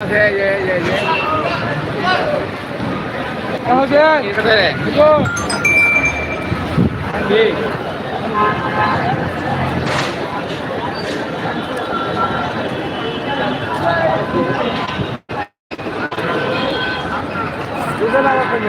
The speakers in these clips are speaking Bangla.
张老师，张老师，你是谁？你好。你。你在哪个分店？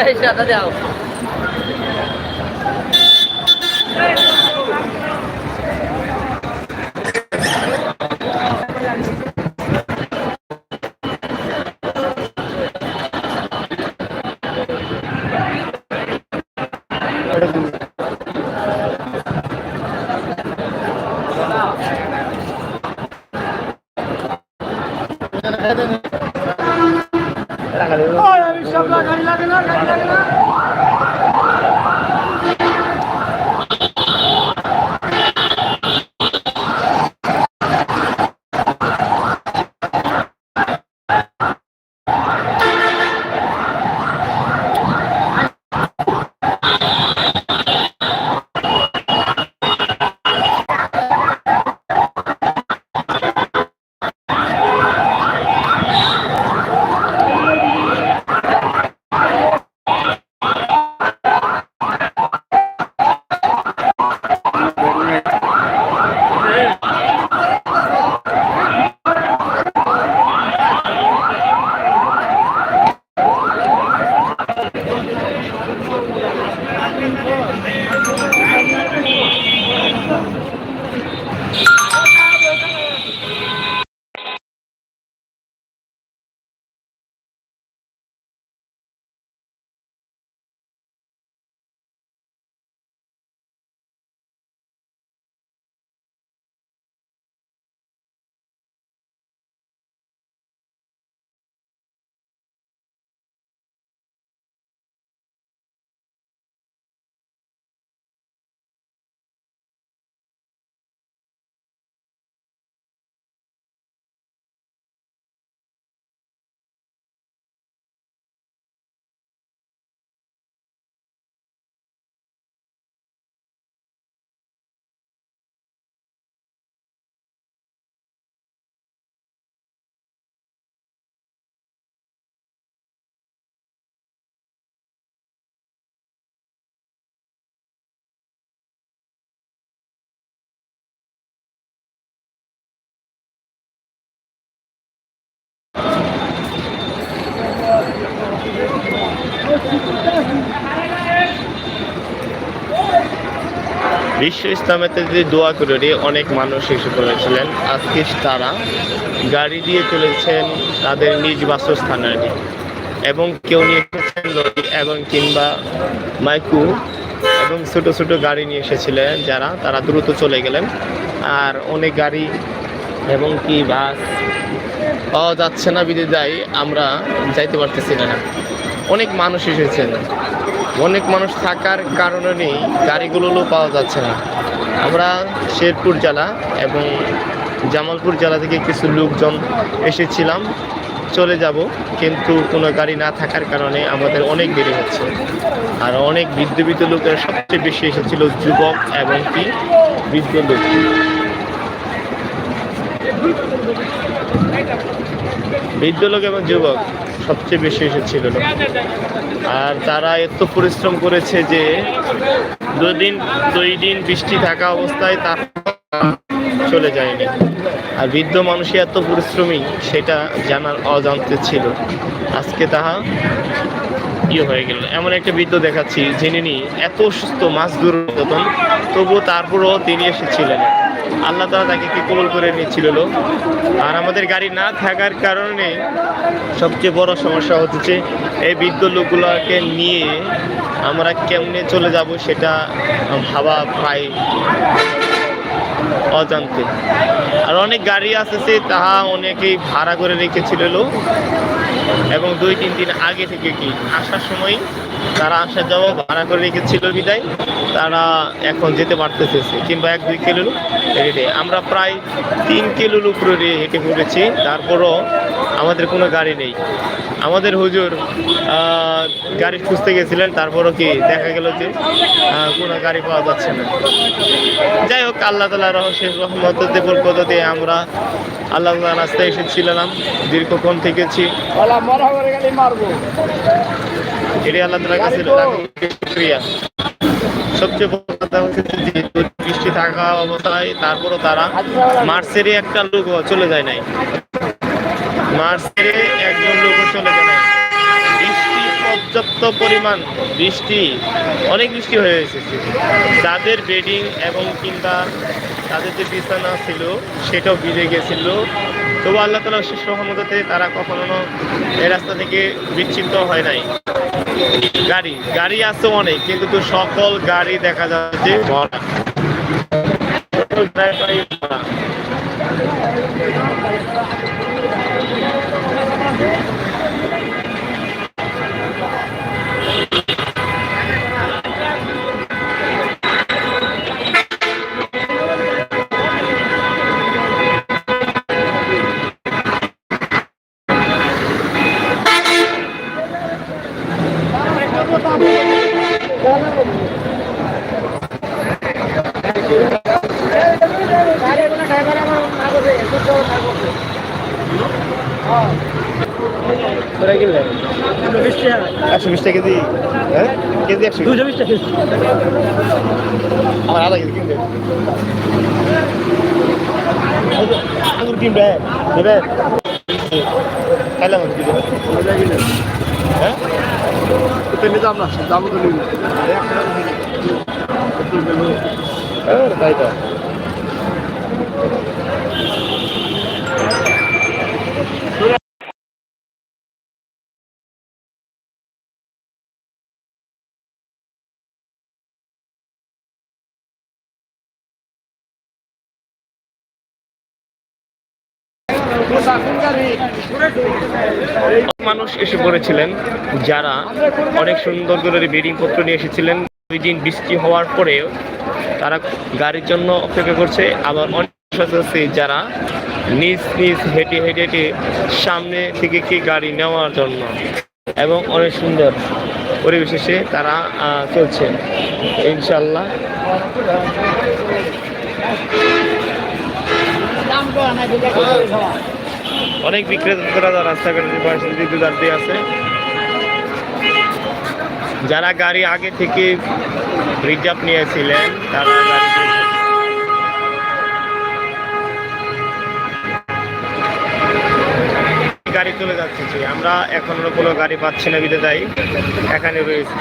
এই সাদা দাও। বিশ্ব ইসলামেতে যে দোয়া করে অনেক মানুষ এসে পড়েছিলেন, আজকে তারা গাড়ি দিয়ে চলেছেন তাদের নিজ বাসস্থানে এবং কেউ নিয়ে এসেছেন লরি এবং কিংবা মাইকু এবং ছোট ছোট গাড়ি নিয়ে এসেছিলেন যারা, তারা দ্রুত চলে গেলেন। আর অনেক গাড়ি এবং কি বাস পাওয়া যাচ্ছে না বিদিদায় আমরা যাইতে পারতেছি না। অনেক মানুষ এসেছেন। অনেক মানুষ থাকার কারণে নেই গাড়িগুলো পাওয়া যাচ্ছে না। আমরা শেরপুর জেলা এবং জামালপুর জেলা থেকে কিছু লোকজন এসেছিলাম। চলে যাব, কিন্তু কোনো গাড়ি না থাকার কারণে আমাদের অনেক দেরি হচ্ছে। আর অনেক বৃদ্ধ বৃদ্ধ লোকের সবচেয়ে বেশি এসেছিল যুবক এবং কি বৃদ্ধ লোক। বৃদ্ধ লোক এবং যুবক সবচেয়ে বেশি এসেছিল। আর তারা এত পরিশ্রম করেছে যে দুদিন, দুই দিন বৃষ্টি থাকা অবস্থায় তারা চলে যায়নি। আর বৃদ্ধ মানুষই এত পরিশ্রমী, সেটা জানার অজান্তে ছিল। আজকে তাহা ইয়ে হয়ে গেল। এমন একটা বৃদ্ধ দেখাচ্ছি যিনি এত অসুস্থ, মাছ দূর তবুও তারপরেও তিনি এসেছিলেন। আল্লাহ তালা তাকে কি কবল করে নিচ্ছিল আর আমাদের গাড়ি না থাকার কারণে সবচেয়ে বড় সমস্যা হচ্ছে এই বৃদ্ধ লোকগুলোকে নিয়ে আমরা কেমনে চলে যাব সেটা ভাবা প্রায় অজান্তে। আর অনেক গাড়ি আসতেছে, তাহা অনেকেই ভাড়া করে রেখেছিল লোক। এবং দুই, তিন দিন আগে থেকে কি আসার সময় তারা আসা যাওয়া ভাড়া করে রেখেছিল বিদায়। তারা এখন যেতে পারতেছে, কিংবা এক, দুই কিলো হেঁটে আমরা প্রায় তিন কিলো উপরে হেঁটে পড়েছি তারপরও আমাদের কোনো গাড়ি নেই। আমাদের হুজুর গাড়ি খুঁজতে গেছিলেন, তারপরও কি দেখা গেল যে কোনো গাড়ি পাওয়া যাচ্ছে না। যাই হোক, আল্লাহ তালা রহস্যের রহমতে পদ্ধতি আমরা আল্লাহ রাস্তায় এসেছিলাম, দীর্ঘক্ষণ থেকেছি। এটাই আল্লাহ কাছে বৃষ্টি থাকা অবস্থায় তারপরও তারা মার্চেরই একটা লোক চলে যায় নাই। মার্চের একজন লোক চলে যায় নাই। বৃষ্টি পর্যাপ্ত পরিমাণ, বৃষ্টি, অনেক বৃষ্টি হয়ে এসেছে। যাদের বেডিং এবং কিংবা তাদের যে বিছানা ছিল, সেটাও ভিজে গেছিল। তবু আল্লাহ তালা শেষ রহমতে তারা কখনো এই রাস্তা থেকে বিচ্ছিন্ন হয় নাই। গাড়ি গাড়ি আছে অনেক, কিন্তু সকল গাড়ি দেখা যাচ্ছে ভরা। সকল একশো বিশ টাকা কেজি হ্যাঁ? কেজি একশো দুশো বিশ টাকা। আমার আধা কেজি কিনবে। আঙুর কিনবে খাইলাম হ্যাঁ? তো নিতাম না যাব তো হ্যাঁ, তাই তো। মানুষ এসে পড়েছিলেন যারা অনেক সুন্দর করে বেডিং পত্র নিয়ে এসেছিলেন। দুই দিন বৃষ্টি হওয়ার পরেও তারা গাড়ির জন্য অপেক্ষা করছে। আবার অনেক আছে যারা নিজ নিজ হেঁটে হেঁটে হেঁটে সামনে থেকে কি গাড়ি নেওয়ার জন্য এবং অনেক সুন্দর পরিবেশে তারা চলছে ইনশাল্লাহ অনেক বিক্রেতারা রাস্তাঘাটের পাশে দুধার দিয়ে আছে যারা গাড়ি আগে থেকে রিজার্ভ নিয়েছিলেন, তারা গাড়ি চলে যাচ্ছে। আমরা এখনও কোনো গাড়ি পাচ্ছি না বিদে যাই এখানে রয়েছে।